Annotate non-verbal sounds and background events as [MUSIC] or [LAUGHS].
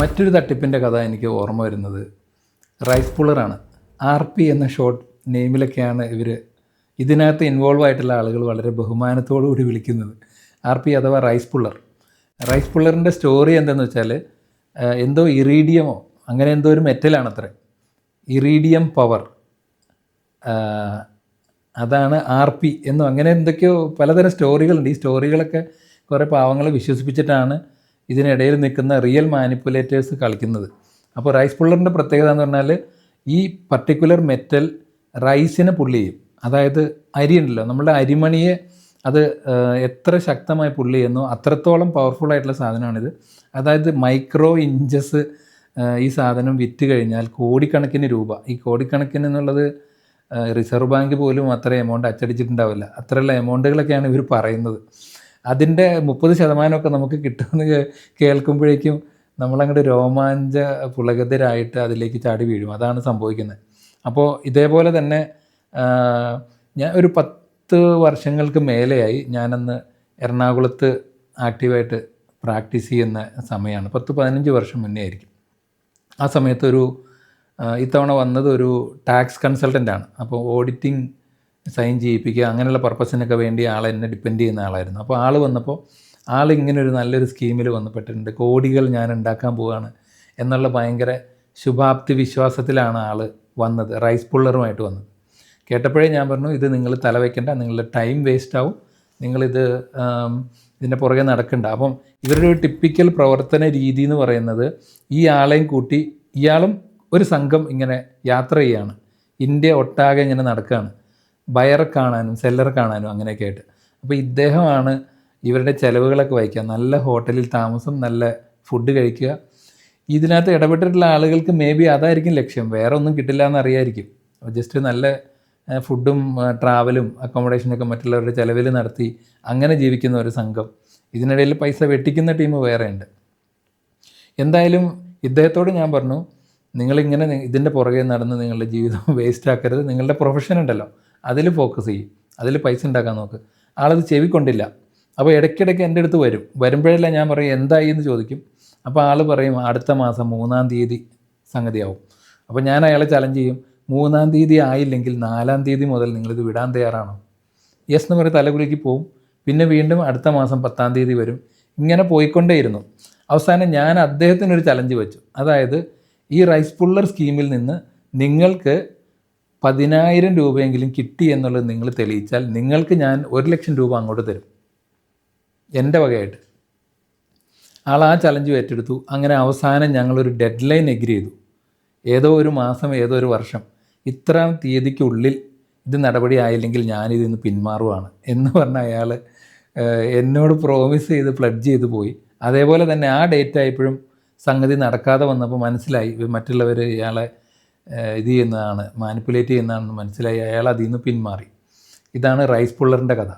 മറ്റൊരു തട്ടിപ്പിന്റെ കഥ എനിക്ക് ഓർമ്മ വരുന്നത്. റൈസ് പുള്ളറാണ്. ആർ പി എന്ന ഷോർട്ട് നെയിമിലൊക്കെയാണ് ഇവർ ഇതിനകത്ത് ഇൻവോൾവ് ആയിട്ടുള്ള ആളുകൾ വളരെ ബഹുമാനത്തോടുകൂടി വിളിക്കുന്നത്. ആർ പി അഥവാ റൈസ് പുള്ളർ. റൈസ് പുള്ളറിന്റെ സ്റ്റോറി എന്താണെന്ന് വെച്ചാൽ എന്തോ ഇറീഡിയമോ അങ്ങനെ എന്തോ ഒരു മെറ്റലാണത്രേ. Iridium power. അതാണ് ആർ പി എന്നും അങ്ങനെ എന്തൊക്കെയോ പലതരം സ്റ്റോറികളുണ്ട്. ഈ സ്റ്റോറികളൊക്കെ കുറേ പാവങ്ങളെ വിശ്വസിപ്പിച്ചിട്ടാണ് ഇതിനിടയിൽ നിൽക്കുന്ന റിയൽ മാനിപ്പുലേറ്റേഴ്സ് കളിക്കുന്നത്. അപ്പോൾ റൈസ് പുള്ളറിന്റെ പ്രത്യേകത എന്ന് പറഞ്ഞാൽ ഈ പർട്ടിക്കുലർ മെറ്റൽ റൈസിനെ പുള്ളി ചെയ്യും. അതായത് അരി ഉണ്ടല്ലോ നമ്മുടെ അരിമണിയെ അത് എത്ര ശക്തമായി പുള്ളി ചെയ്യുന്നു അത്രത്തോളം പവർഫുൾ ആയിട്ടുള്ള സാധനമാണിത്. അതായത് മൈക്രോ ഇഞ്ചസ് ഈ സാധനം വിറ്റ് കഴിഞ്ഞാൽ കോടിക്കണക്കിന് രൂപ. ഈ കോടിക്കണക്കിന് എന്നുള്ളത് റിസർവ് ബാങ്ക് പോലും അത്ര എമൗണ്ട് അച്ചടിച്ചിട്ടുണ്ടാവില്ല. അത്രയുള്ള എമൗണ്ടുകളൊക്കെയാണ് ഇവർ പറയുന്നത്. അതിന്റെ മുപ്പത് ശതമാനമൊക്കെ നമുക്ക് കിട്ടുമെന്ന് കേൾക്കുമ്പോഴേക്കും നമ്മളങ്ങോട്ട് രോമാഞ്ച പുളകതരായിട്ട് അതിലേക്ക് ചാടി വീഴും. അതാണ് സംഭവിക്കുന്നത്. അപ്പോൾ ഇതേപോലെ തന്നെ ഞാൻ ഒരു പത്ത് വർഷങ്ങൾക്ക് മേലെയായി ഞാനന്ന് എറണാകുളത്ത് ആക്റ്റീവായിട്ട് പ്രാക്ടീസ് ചെയ്യുന്ന സമയമാണ് പത്ത് പതിനഞ്ച് വർഷം മുന്നേ ആയിരിക്കും. ആ സമയത്തൊരു ഇത്തവണ വന്നത് ഒരു ടാക്സ് കൺസൾട്ടന്റാണ്. അപ്പോൾ ഓഡിറ്റിംഗ് സൈൻ ചെയ്യിപ്പിക്കുക അങ്ങനെയുള്ള പർപ്പസിനൊക്കെ വേണ്ടി ആൾ എന്നെ ഡിപ്പെൻഡ് ചെയ്യുന്ന ആളായിരുന്നു. അപ്പോൾ ആൾ വന്നപ്പോൾ ആൾ ഇങ്ങനെ ഒരു നല്ലൊരു സ്കീമിൽ വന്നപ്പെട്ടിട്ടുണ്ട്. കോടികൾ ഞാൻ ഉണ്ടാക്കാൻ പോവുകയാണ് എന്നുള്ള ഭയങ്കര ശുഭാപ്തി വിശ്വാസത്തിലാണ് ആൾ വന്നത് റൈസ് പുള്ളറുമായിട്ട് വന്നത്. കേട്ടപ്പോഴേ ഞാൻ പറഞ്ഞു ഇത് നിങ്ങൾ തലവെക്കേണ്ട നിങ്ങളുടെ ടൈം വേസ്റ്റ് ആവും. നിങ്ങളിത് ഇതിന്റെ പുറകെ നടക്കണ്ട. അപ്പം ഇവരുടെ ഒരു ടിപ്പിക്കൽ പ്രവർത്തന രീതി എന്ന് പറയുന്നത് ഈ ആളെയും കൂട്ടി ഇയാളും ഒരു സംഘം ഇങ്ങനെ യാത്ര ചെയ്യാണ്. ഇന്ത്യ ഒട്ടാകെ ഇങ്ങനെ നടക്കുകയാണ് ബയറെ കാണാനും സെല്ലറെ കാണാനും അങ്ങനെയൊക്കെ ആയിട്ട്. അപ്പോൾ ഇദ്ദേഹമാണ് ഇവരുടെ ചിലവുകളൊക്കെ വഹിക്കുക. നല്ല ഹോട്ടലിൽ താമസം നല്ല ഫുഡ് കഴിക്കുക. ഇതിനകത്ത് ഇടപെട്ടിട്ടുള്ള ആളുകൾക്ക് മേ ബി അതായിരിക്കും ലക്ഷ്യം. വേറെ ഒന്നും കിട്ടില്ല എന്നറിയായിരിക്കും ജസ്റ്റ് നല്ല ഫുഡും ട്രാവലും അക്കോമഡേഷനൊക്കെ മറ്റുള്ളവരുടെ ചിലവിൽ നടത്തി അങ്ങനെ ജീവിക്കുന്ന ഒരു സംഘം. ഇതിനിടയിൽ പൈസ വെട്ടിക്കുന്ന ടീം വേറെയുണ്ട്. എന്തായാലും ഇദ്ദേഹത്തോട് ഞാൻ പറഞ്ഞു നിങ്ങളിങ്ങനെ ഇതിന്റെ പുറകെ നടന്ന് നിങ്ങളുടെ ജീവിതം [LAUGHS] വേസ്റ്റ് ആക്കരുത്. നിങ്ങളുടെ പ്രൊഫഷൻ ഉണ്ടല്ലോ. അതിൽ ഫോക്കസ് ചെയ്യും. അതിൽ പൈസ ഉണ്ടാക്കാൻ നോക്ക്. ആളത് ചെവിക്കൊണ്ടില്ല. അപ്പോൾ ഇടയ്ക്കിടയ്ക്ക് എന്റെ അടുത്ത് വരും. വരുമ്പോഴെല്ലാം ഞാൻ പറയും എന്തായി? എന്ന് ചോദിക്കും. അപ്പോൾ ആൾ പറയും അടുത്ത മാസം മൂന്നാം തീയതി സംഗതിയാവും. അപ്പോൾ ഞാൻ അയാളെ ചലഞ്ച് ചെയ്യും മൂന്നാം തീയതി ആയില്ലെങ്കിൽ നാലാം തീയതി മുതൽ നിങ്ങളിത് വിടാൻ തയ്യാറാണോ? യെസ് എന്ന് പറയും തലകുലിക്ക് പോവും. പിന്നെ വീണ്ടും അടുത്ത മാസം പത്താം തീയതി വരും. ഇങ്ങനെ പോയിക്കൊണ്ടേയിരുന്നു. അവസാനം ഞാൻ അദ്ദേഹത്തിനൊരു ചലഞ്ച് വെച്ചു. അതായത് ഈ റൈസ് പുള്ളർ സ്കീമിൽ നിന്ന് നിങ്ങൾക്ക് പതിനായിരം രൂപയെങ്കിലും കിട്ടി എന്നുള്ളത് നിങ്ങൾ തെളിയിച്ചാൽ നിങ്ങൾക്ക് ഞാൻ ഒരു ലക്ഷം രൂപ അങ്ങോട്ട് തരും. എന്റെ വകയായിട്ട്. ആൾ ആ ചലഞ്ച് ഏറ്റെടുത്തു. അങ്ങനെ അവസാനം ഞങ്ങളൊരു ഡെഡ് ലൈൻ എഗ്രി ചെയ്തു. ഏതോ ഒരു മാസം ഏതോ ഒരു വർഷം. ഇത്രാം തീയതിക്കുള്ളിൽ ഇത് നടപടി ആയില്ലെങ്കിൽ ഞാനിതിൽ നിന്ന് പിന്മാറുവാണ് എന്ന് പറഞ്ഞ അയാൾ എന്നോട് പ്രോമിസ് ചെയ്ത് പ്ലഡ് ചെയ്ത് പോയി. അതേപോലെ തന്നെ ആ ഡേറ്റ് ആയപ്പോഴും സംഗതി നടക്കാതെ വന്നപ്പോൾ മനസ്സിലായി. മറ്റുള്ളവർ ഇയാളെ ഇത് ചെയ്യുന്നതാണ് മാനിപ്പുലേറ്റ് ചെയ്യുന്നതാണെന്ന് മനസ്സിലായി അയാൾ അതിൽ നിന്ന് പിന്മാറി. ഇതാണ് റൈസ് പുള്ളറിന്റെ കഥ.